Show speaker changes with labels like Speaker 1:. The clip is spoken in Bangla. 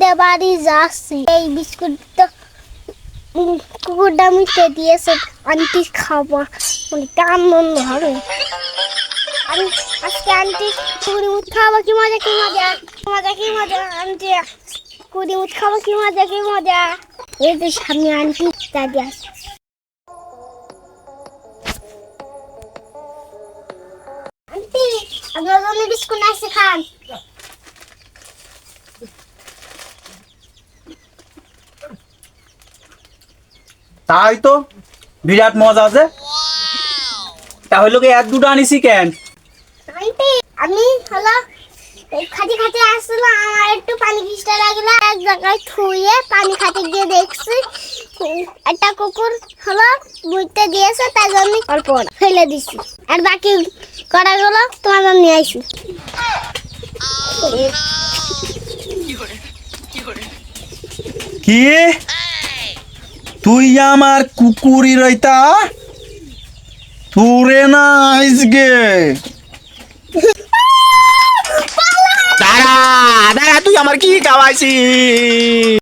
Speaker 1: দে বাড়ি যাচ্ছি এই বিস্কুটটা কুকুরটা মিটে দিয়েছে আন্টি খাব আনন্দ হবে আমি আজকে আন্টি কুড়ি মুঠ খাব কি মজা কি মজা মজা কি মজা আন্টি কুড়ি মুঠ খাব কি মজা কি মজা এই যে সামনে আন্টি দাদি আসছে আন্টি আপনার জন্য বিস্কুট আসছে খান
Speaker 2: তাই তো বিরাট মজা আছে তাহলে কি এক দুটো আনিছি কেন?
Speaker 1: আমি হলো এই খাতে খাতে আসছিলাম আমার একটু পানি খিস্টা লাগল। এক জায়গায় থুয়ে পানি খাতে গিয়ে দেখছি। একটা কুকুর হলো বুঝতে দিয়েছে তাই জন্য অল্প ফেলে দিছি। আর বাকি করাগুলো তোমার জন্য নিয়ে আসি।
Speaker 2: কি? তুই আমার কুকুরি রইতা? তোরে না আইসগে দাঁড়া দাঁড়া তুই আমার কি খাওয়াইছিস?